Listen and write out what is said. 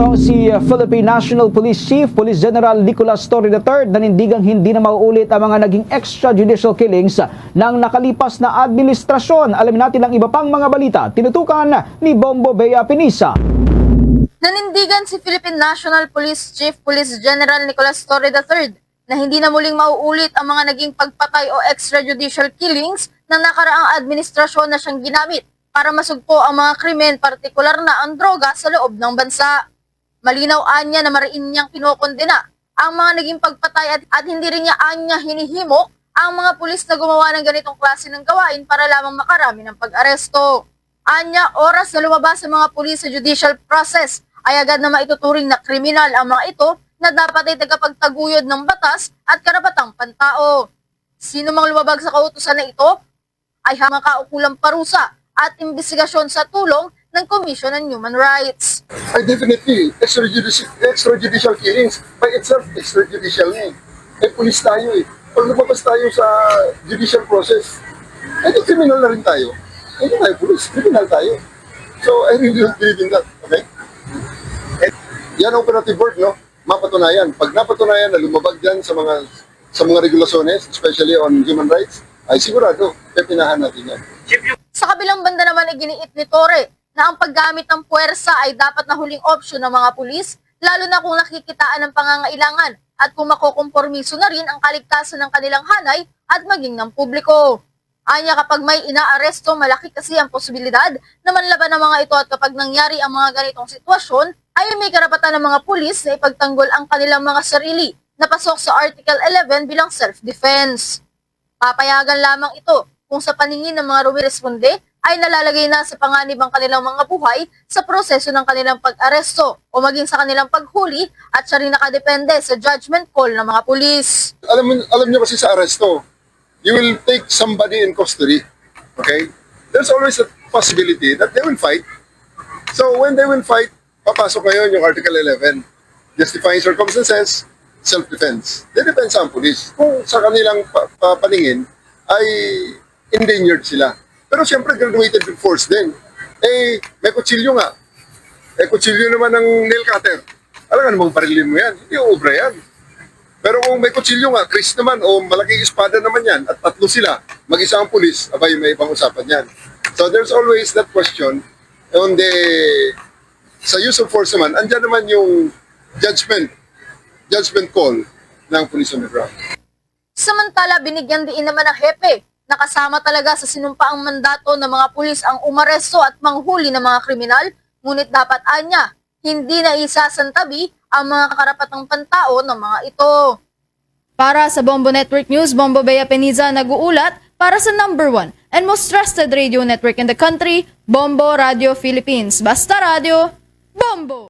Itong si uh, Philippine National Police Chief, Police General Nicolas Torre III nanindigang hindi na mauulit ang mga naging extrajudicial killings ng nakalipas na administrasyon. Alamin natin ang iba pang mga balita. Tinutukan ni Bombo Bea Pinisa. Nanindigan si Philippine National Police Chief Police General Nicolas Torre III na hindi na muling mauulit ang mga naging pagpatay o extrajudicial killings na nakaraang administrasyon na siyang ginamit para masugpo ang mga krimen, partikular na ang droga sa loob ng bansa. Malinaw anya na mariin niyang kinokondena ang mga naging pagpatay at, at hindi rin niya anya hinihimok ang mga pulis na gumawa ng ganitong klase ng gawain para lamang makarami ng pag-aresto. Anya, oras na lumabas sa mga pulis sa judicial process ay agad na maituturing na kriminal ang mga ito na dapat ay tagapagtaguyod ng batas at karapatang pantao. Sino mang lumabag sa kautusan na ito ay hamang kaukulang parusa at imbestigasyon sa tulong ng Commission on Human Rights. ay definitely extrajudicial, extrajudicial killings by itself extrajudicial na eh. Eh, police tayo eh. Pag lumabas tayo sa judicial process, eh, di criminal na rin tayo. Eh, di tayo police, criminal tayo. So, I really don't believe in that, okay? Eh, yan ang operative word, no? Mapatunayan. Pag napatunayan na lumabag dyan sa mga sa mga regulasyones, especially on human rights, ay sigurado, pepinahan natin yan. Sa kabilang banda naman ay giniit ni Torre na ang paggamit ng puwersa ay dapat na huling opsyon ng mga pulis, lalo na kung nakikitaan ng pangangailangan at kung makokompormiso na rin ang kaligtasan ng kanilang hanay at maging ng publiko. Anya kapag may inaaresto, malaki kasi ang posibilidad na manlaban ng mga ito at kapag nangyari ang mga ganitong sitwasyon, ay may karapatan ng mga pulis na ipagtanggol ang kanilang mga sarili na pasok sa Article 11 bilang self-defense. Papayagan lamang ito kung sa paningin ng mga rumiresponde ay nalalagay na sa panganib ang kanilang mga buhay sa proseso ng kanilang pag-aresto o maging sa kanilang paghuli at siya rin nakadepende sa judgment call ng mga pulis. alam alam niyo kasi sa arresto, you will take somebody in custody. Okay? There's always a possibility that they will fight. So when they will fight, papasok ngayon yung Article 11. Justifying circumstances, self-defense. They-defense ang police. Kung sa kanilang pa- pa- paningin ay endangered sila. Pero siyempre graduated with force din. Eh, may kutsilyo nga. Eh, kutsilyo naman ng nail cutter. Alam nga namang barilin mo yan. Hindi ubra yan. Pero kung may kutsilyo nga, Chris naman, o malaking espada naman yan, at tatlo sila, mag-isa ang pulis, abay, may ibang usapan yan. So there's always that question on the, sa use of force naman, andyan naman yung judgment, judgment call ng police on the ground. Samantala, binigyan din naman ng hepe na kasama talaga sa sinumpaang mandato ng mga pulis ang umaresto at manghuli ng mga kriminal, ngunit dapat anya, hindi na isasantabi ang mga karapatang pantao ng mga ito. Para sa Bombo Network News, Bombo Bea Peniza nag-uulat para sa number one and most trusted radio network in the country, Bombo Radio Philippines. Basta Radio, Bombo!